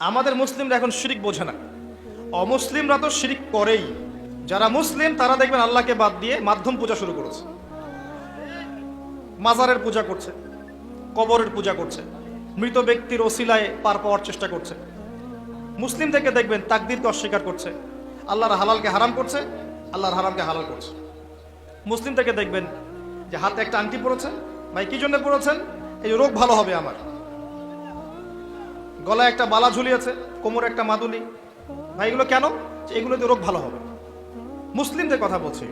আমাদের মুসলিমরা এখন শিরিক বোঝে না। অমুসলিমরা তো শিরিক করেই। যারা মুসলিম, তারা দেখবেন আল্লাহকে বাদ দিয়ে মাধ্যম পূজা শুরু করেছে। মাজারের পূজা করছে, কবরের পূজা করছে, মৃত ব্যক্তির ওসিলায় পার পাওয়ার চেষ্টা করছে। মুসলিম থেকে দেখবেন তাকদিরকে অস্বীকার করছে। আল্লাহর হালালকে হারাম করছে, আল্লাহর হারামকে হালাল করছে। মুসলিম থেকে দেখবেন যে হাতে একটা আংটি পড়েছে ভাই, কি জন্য পড়েছেন এই রোগ ভালো হবে আমার। গলায় একটা বালা ঝুলিয়েছে, কোমরে একটা মাদুলি। ভাই, এগুলো কেন? এগুলোতে রোগ ভালো হবে। মুসলিমদের কথা বলছি।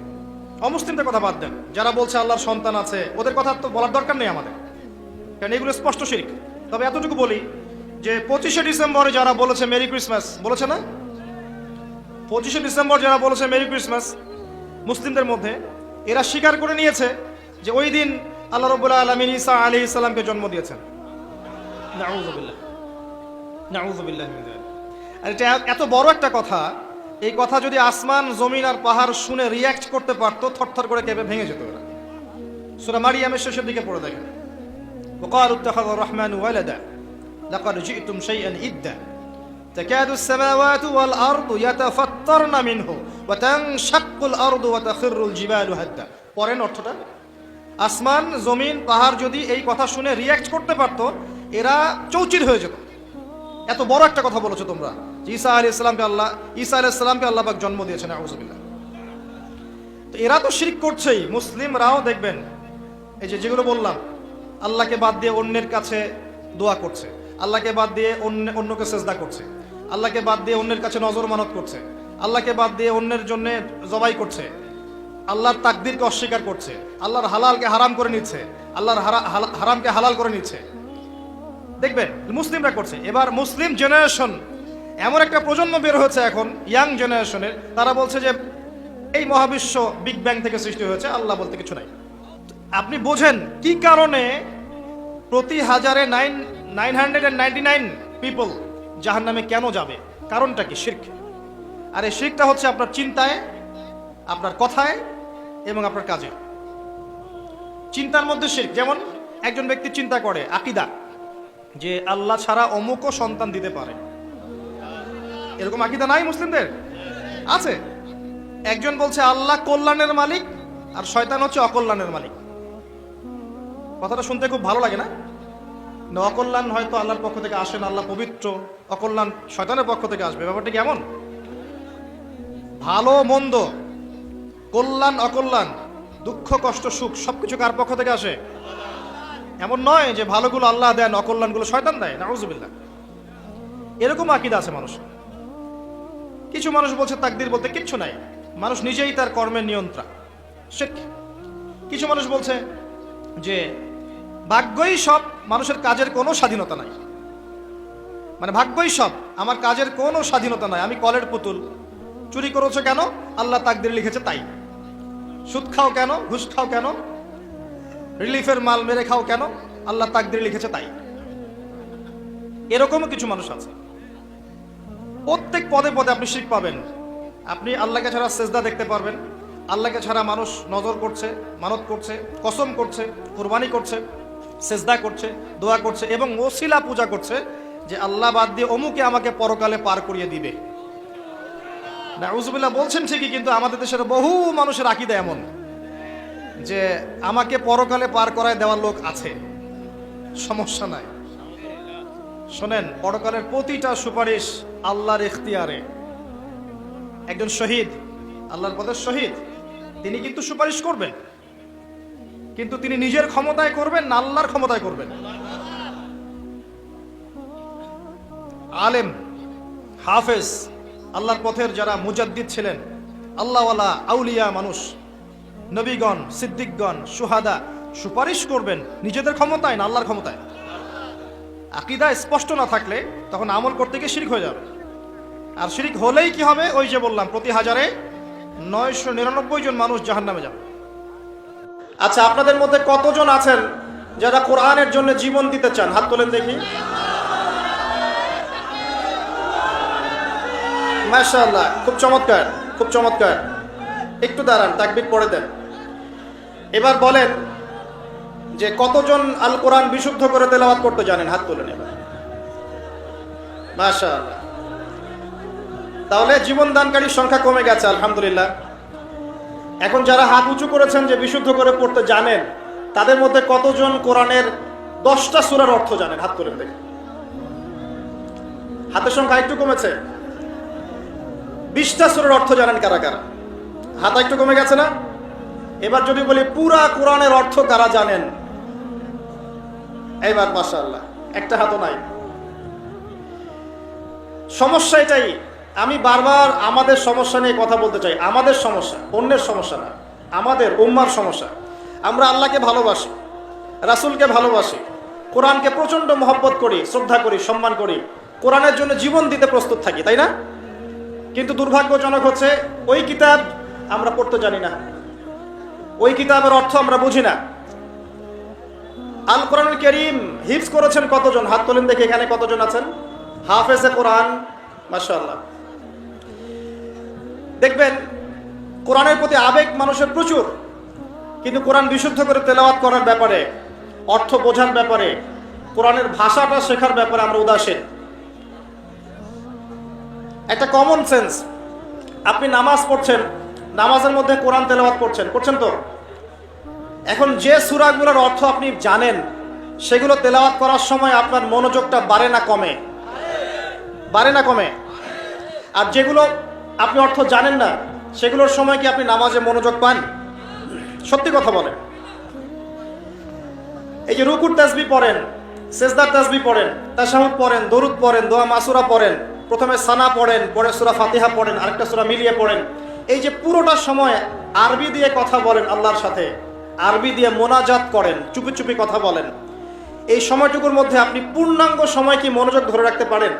অমুসলিমদের কথা বাদ দেন। যারা বলছে আল্লাহর সন্তান আছে, ওদের কথা তো বলার দরকার নেই আমাদের। কারণ এগুলো স্পষ্ট শিরিক। তবে এতটুকু বলি যে, পঁচিশে ডিসেম্বরে যারা বলেছে মেরি ক্রিসমাস, বলেছে না? পঁচিশে ডিসেম্বর যারা বলেছে মেরি ক্রিসমাস, মুসলিমদের মধ্যে, এরা স্বীকার করে নিয়েছে যে ওই দিন আল্লাহ রবুল্লাহ আলমিন ইসা আলি ইসলামকে জন্ম দিয়েছেন। নাউজুবিল্লাহ নাউজুবিল্লাহ মিন যালিক। আর এটা এত বড় একটা কথা এই কথা যদি আসমান জমিন আর পাহাড় শুনে রিয়াক্ট করতে পারতো থরথর করে কেঁপে ভেঙে যেত এরা সুরা মারিয়ামের শেষের দিকে পড়ে দেখেন وقالوا اتخذ الرحمن ولدا لقد جئتم شيئا إدا تكاد السماوات والأرض يتفطرن منه وتنشق الأرض وتخر الجبال هدا পরেন অর্থটা আসমান জমিন পাহাড় যদি এই কথা শুনে রিয়াক্ট করতে পারতো এরা চৌচির হয়ে যেত এত বড় একটা কথা বলেছ তোমরা ঈসা আলী ইসলামকে আল্লাহ, ঈসা আলী ইসলামকে আল্লাহ পাক জন্ম দিয়েছেন তো এরা তো শিরিক করছেই, মুসলিমরাও দেখবেন, এই যে যেগুলো বললাম, আল্লাহকে বাদ দিয়ে অন্যের কাছে দোয়া করছে, আল্লাহকে বাদ দিয়ে অন্য, অন্যকে সেজদা করছে, আল্লাহকে বাদ দিয়ে অন্যের কাছে নজর মানত করছে, আল্লাহকে বাদ দিয়ে অন্যের জন্য জবাই করছে, আল্লাহর তাকদিরকে অস্বীকার করছে, আল্লাহর হালালকে হারাম করে নিচ্ছে, আল্লাহর হারামকে হালাল করে নিচ্ছে। দেখবেন, মুসলিমরা করছে। এবার মুসলিম জেনারেশন এমন একটা প্রজন্ম বের হয়েছে এখন ইয়াং জেনারেশনের তারা বলছে যে, এই মহাবিশ্ব বিগ ব্যাং থেকে সৃষ্টি হয়েছে, আল্লাহ বলতে কিছু নাই। আপনি বোঝেন, কি কারণে প্রতি হাজারে nine nine hundred and ninety nine people জাহান নামে কেন যাবে? কারণটা কি? শির্ক। আর এই শির্কটা হচ্ছে আপনার চিন্তায়, আপনার কথায় এবং আপনার কাজে। চিন্তার মধ্যে শির্ক। যেমন একজন ব্যক্তি চিন্তা করে, আকিদা। যে আল্লাহ ছাড়া অমুকও সন্তান দিতে পারে। এরকম আকিদা নাই মুসলিমদের? আছে। একজন বলছে, আল্লাহ কল্যাণের মালিক, আর শয়তান হচ্ছে অকল্যাণের মালিক। কথাটা শুনতে খুব ভালো লাগে না? অকল্যাণ হয়তো আল্লাহর পক্ষ থেকে আসেন আল্লাহ পবিত্র, অকল্যাণ শয়তানের পক্ষ থেকে আসবে। ব্যাপারটা কি এমন? ভালো, মন্দ, কল্যাণ, অকল্যাণ, দুঃখ, কষ্ট, সুখ, সবকিছু কার পক্ষ থেকে আসে? এমন নয় যে ভালোগুলো আল্লাহ দেন, অকল্যাণগুলো শয়তান দেয়। নাউজুবিল্লাহ। এরকম আকিদা আছে মানুষ। কিছু মানুষ বলছে, তাকদির বলতে কিচ্ছু নাই। মানুষ নিজেই তার কর্মের নিয়ন্ত্রণ শেখ কিছু মানুষ বলছে যে, ভাগ্যই সব মানুষের কাজের কোনো স্বাধীনতা নাই। মানে ভাগ্যই সব, আমার কাজের কোনো স্বাধীনতা নাই। আমি কলের পুতুল। চুরি করেছ কেন? আল্লাহ তাকদির লিখেছে তাই। সুদ খাও কেন? ঘুষ খাও কেন? রিলিফের মাল মেরে খাও কেন? আল্লাহ তাকদির লিখেছে তাই। এরকমও কিছু মানুষ আছে। প্রত্যেক পদে পদে আপনি শিখ পাবেন। আপনি আল্লাহকে ছাড়া সেজদা দেখতে পারবেন। আল্লাহকে ছাড়া মানুষ নজর করছে, মানত করছে, কসম করছে, কোরবানি করছে, সেজদা করছে, দোয়া করছে এবং ওসিলা পূজা করছে যে আল্লাহ বাদ দিয়ে অমুকে আমাকে পরকালে পার করিয়ে দিবে। না বলছেন ঠিকই, কিন্তু আমাদের দেশের বহু মানুষের আকিদা এমন। যে আমাকে পরকালে পার করায় দেওয়ার লোক আছে। সমস্যা নাই। শোনেন, পরকালের প্রতিটা সুপারিশ আল্লাহর ইখতিয়ারে। একজন শহীদ, আল্লাহর পদের শহীদ, তিনি কিন্তু সুপারিশ করবেন। কিন্তু তিনি নিজের ক্ষমতায় করবেন না আল্লাহর ক্ষমতায় করবেন। আলেম, হাফেজ, আল্লাহর পথের যারা মুজাদ্দিদ ছিলেন, আল্লাহওয়ালা আউলিয়া মানুষ নবীগণ, সিদ্দিকগণ, সুহাদা, সুপারিশ করবেন নিজেদের ক্ষমতায় না আল্লাহর ক্ষমতায়। আকিদা স্পষ্ট না থাকলে তখন আমল করতে গিয়ে শিরিক হয়ে যাবে। আর শিরিক হলেই কি হবে? ওই যে বললাম, প্রতি হাজারে নয়শো নিরানব্বই জন মানুষ জাহান নামে যাবে। আচ্ছা আপনাদের মধ্যে কতজন আছেন যারা কোরআনের জন্য জীবন দিতে চান? হাত তোলেন দেখি। মাশাআল্লাহ, খুব চমৎকার খুব চমৎকার। একটু দাঁড়ান, তাকবির পড়ে দেন। এবার বলেন যে কতজন আল কোরআন বিশুদ্ধ করে তেলাওয়াত করতে জানেন? হাত তুলেন নেবেন। তাহলে জীবন দানকারীর সংখ্যা কমে গেছে, আলহামদুলিল্লাহ। এখন যারা হাত উঁচু করেছেন যে বিশুদ্ধ করে পড়তে জানেন, তাদের মধ্যে কতজন কোরআনের দশটা সুরার অর্থ জানেন? হাত করে দেখে হাতের সংখ্যা একটু কমেছে? বিশটা সুরের অর্থ জানেন কারা কারা? হাত একটু কমে গেছে না? এবার যদি বলি পুরা কোরআনের অর্থ কারা জানেন? এইবার মাশাআল্লাহ, একটা হাতও নাই। সমস্যা এটাই, আমি বারবার আমাদের সমস্যা নিয়ে কথা বলতে চাই। আমাদের সমস্যা, অন্যের সমস্যা না। আমাদের, উম্মার সমস্যা। আমরা আল্লাহকে ভালোবাসি, রাসূলকে ভালোবাসি, কোরআনকে প্রচণ্ড মহব্বত করি, শ্রদ্ধা করি, সম্মান করি। কোরআনের জন্য জীবন দিতে প্রস্তুত থাকি, তাই না? কিন্তু দুর্ভাগ্যজনক হচ্ছে, ওই কিতাব আমরা পড়তে জানি না। ওই কিতাবের অর্থ আমরা বুঝি না। আল কোরআনুল করিম হিফজ করেছেন কতজন? হাত তোলেন দেখে এখানে কতজন আছেন? হাফেজে কোরআন, মাশাআল্লাহ। দেখবেন, কোরআনের প্রতি আবেগ মানুষের প্রচুর। কিন্তু কোরআন বিশুদ্ধ করে তেলাওয়াত করার ব্যাপারে, অর্থ বোঝার ব্যাপারে, কোরআনের ভাষাটা শেখার ব্যাপারে আমরা উদাসীন। একটা কমন সেন্স আপনি নামাজ পড়ছেন নামাজের মধ্যে কোরআন তেলাওয়াত করছেন। করছেন তো? এখন যে সুরাগুলোর অর্থ আপনি জানেন, সেগুলো তেলাওয়াত করার সময় আপনার মনোযোগটা বাড়ে না কমে? বাড়ে না কমে? আর যেগুলো আপনি অর্থ জানেন না, সেগুলোর সময় কি আপনি নামাজে মনোযোগ পান? সত্যি কথা বলেন। এই যে রুকুর তাসবি পড়েন, সেজদার তাসবি পড়েন তাশাহুদ পড়েন, দরুদ পড়েন, দোয়া মাসুরা পড়েন, প্রথমে সানা পড়েন, পরে সুরা ফাতিহা পড়েন, আরেকটা সুরা মিলিয়ে পড়েন এই যে পুরোটা সময় আরবি দিয়ে কথা বলেন আল্লাহর সাথে, আরবি দিয়ে মোনাজাত করেন, চুপি চুপি কথা বলেন, এই সময়টুকুর মধ্যে আপনি পূর্ণাঙ্গ সময় কি মনোযোগ ধরে রাখতে পারেন?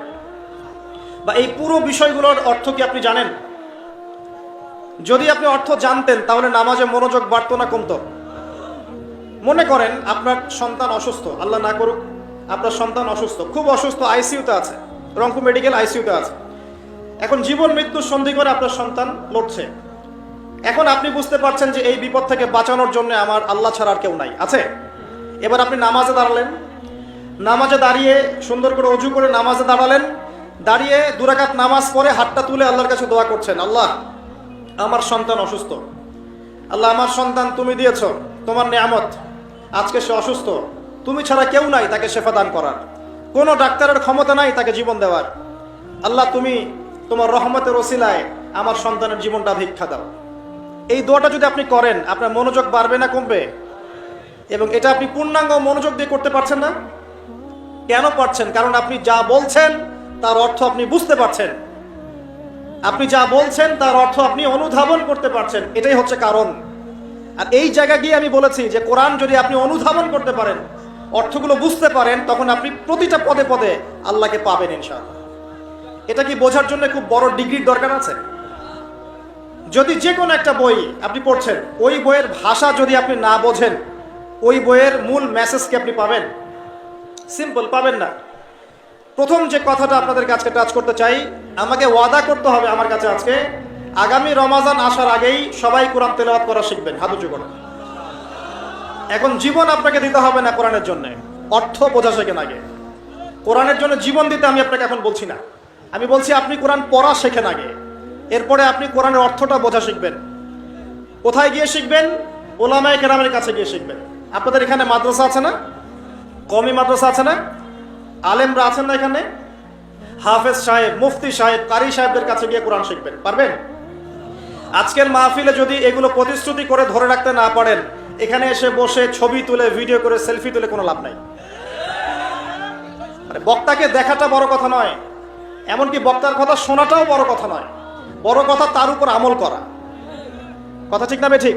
বা এই পুরো বিষয়গুলোর অর্থ কি আপনি জানেন? যদি আপনি অর্থ জানতেন, তাহলে নামাজে মনোযোগ বাড়তো না, কমতো। মনে করেন, আপনার সন্তান অসুস্থ, আল্লাহ না করুক, আপনার সন্তান অসুস্থ, খুব অসুস্থ আইসিইউতে আছে, রংপুর মেডিকেল আইসিইউতে আছে। এখন জীবন মৃত্যুর সন্ধি করে আপনার সন্তান লড়ছে। এখন আপনি বুঝতে পারছেন যে এই বিপদ থেকে বাঁচানোর জন্য আমার আল্লাহ ছাড়া আর কেউ নাই। আছে? এবার আপনি নামাজে দাঁড়ালেন। নামাজে দাঁড়িয়ে সুন্দর করে অজু করে নামাজে দাঁড়ালেন। দাঁড়িয়ে দুরাকাত নামাজ পড়ে হাতটা তুলে আল্লাহর কাছে দোয়া করছেন, আল্লাহ, আমার সন্তান অসুস্থ। আল্লাহ, আমার সন্তান তুমি দিয়েছ, তোমার নিয়ামত। আজকে সে অসুস্থ। তুমি ছাড়া কেউ নাই তাকে শেফা দান করার। কোনো ডাক্তারের ক্ষমতা নাই তাকে জীবন দেওয়ার। আল্লাহ, তুমি তোমার রহমতের ওসিলায় আমার সন্তানের জীবনটা ভিক্ষা দাও। এই দোয়াটা যদি আপনি করেন, আপনার মনোযোগ বাড়বে না কমবে? এবং এটা আপনি পূর্ণাঙ্গ মনোযোগ দিয়ে করতে পারছেন না? কেন পারছেন? কারণ আপনি যা বলছেন, তার অর্থ আপনি বুঝতে পারছেন। আপনি যা বলছেন, তার অর্থ আপনি অনুধাবন করতে পারছেন। এটাই হচ্ছে কারণ। আর এই জায়গা গিয়ে আমি বলেছি যে, কোরআন যদি আপনি অনুধাবন করতে পারেন, অর্থগুলো বুঝতে পারেন, তখন আপনি প্রতিটা পদে পদে আল্লাহকে পাবেন ইনশাআল্লাহ। এটা কি বোঝার জন্য খুব বড় ডিগ্রির দরকার আছে? যদি যে কোনো একটা বই আপনি পড়ছেন, ওই বইয়ের ভাষা যদি আপনি না বোঝেন, ওই বইয়ের মূল মেসেজ কি আপনি পাবেন? সিম্পল পাবেন না। প্রথম যে কথাটা আপনাদের কাছে টাচ করতে চাই, আমাকে ওয়াদা করতে হবে আমার কাছে আজকে, আগামী রমাজান আসার আগেই সবাই কোরআন তেলাওয়াত করা শিখবেন। হাত করে। এখন জীবন আপনাকে দিতে হবে না কোরআনের জন্য। অর্থ বোঝা শেখেন আগে। কোরআনের জন্য জীবন দিতে আমি আপনাকে এখন বলছি না। আমি বলছি, আপনি কোরআন পড়া শেখেন আগে। এরপরে আপনি কোরআনের অর্থটা বোঝা শিখবেন। কোথায় গিয়ে শিখবেন? ওলামায় কেরামের কাছে গিয়ে শিখবেন। আপনাদের এখানে মাদ্রাসা আছে না? কমি মাদ্রাসা আছে না? আলেমরা আছেন না এখানে? হাফেজ সাহেব, মুফতি সাহেব, কারি সাহেবদের কাছে গিয়ে কোরআন শিখবেন। পারবেন? আজকের মাহফিলে যদি এগুলো প্রতিশ্রুতি করে ধরে রাখতে না পারেন, এখানে এসে বসে ছবি তুলে, ভিডিও করে, সেলফি তুলে কোনো লাভ নাই। বক্তাকে দেখাটা বড় কথা নয়। এমনকি বক্তার কথা শোনাটাও বড় কথা নয়। বড় কথা তার উপর আমল করা। কথা ঠিক না বে ঠিক?